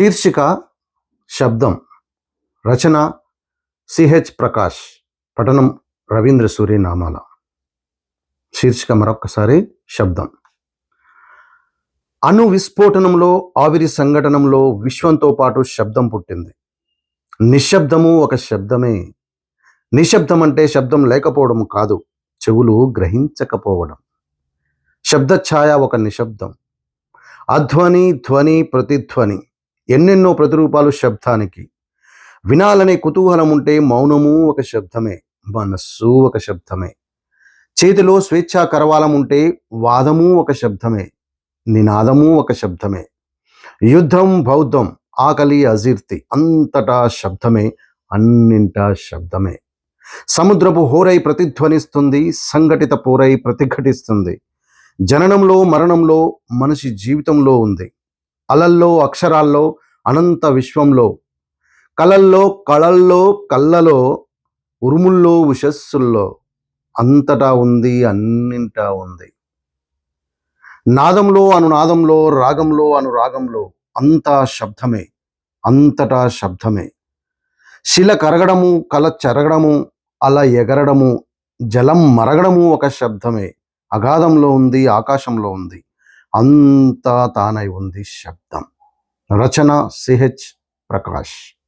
శీర్షిక శబ్దం. రచన సిహెచ్ ప్రకాష్. పఠనం రవీంద్ర సూరి నామాల శీర్షిక మరొక్కసారి శబ్దం. అణు విస్ఫోటనంలో ఆవిరి సంఘటనంలో విశ్వంతో పాటు శబ్దం పుట్టింది. నిశ్శబ్దము ఒక శబ్దమే. నిశ్శబ్దం అంటే శబ్దం లేకపోవడం కాదు చెవులు గ్రహించకపోవడం. శబ్దఛాయ ఒక నిశ్శబ్దం. అధ్వని ధ్వని ప్రతిధ్వని. ఎన్నెన్నో ప్రతిరూపాలు శబ్దానికి. వినాలనే కుతూహలం ఉంటే మౌనము ఒక శబ్దమే మనస్సు ఒక శబ్దమే. చేతిలో స్వేచ్ఛా కరవాలం ఉంటే వాదము ఒక శబ్దమే నినాదము ఒక శబ్దమే. యుద్ధం బౌద్ధం ఆకలి అజీర్తి అంతటా శబ్దమే అన్నింటా శబ్దమే. సముద్రపు హోరై ప్రతిధ్వనిస్తుంది సంఘటిత పోరై ప్రతిఘటిస్తుంది. జననంలో మరణంలో మనిషి జీవితంలో ఉంది. అలల్లో అక్షరాల్లో అనంత విశ్వంలో. కలల్లో కళల్లో కళ్ళలో ఉరుముల్లో ఉషస్సుల్లో. అంతటా ఉంది అన్నింటా ఉంది. నాదంలో అనునాదంలో రాగంలో అనురాగంలో అంతా శబ్దమే అంతటా శబ్దమే. శిల కరగడము కల చెరగడము అల ఎగరడము జలం మరగడము ఒక శబ్దమే. అగాధంలో ఉంది ఆకాశంలో ఉంది. అంతా తానై ఉంది శబ్దం. రచన సిహెచ్ ప్రకాష్.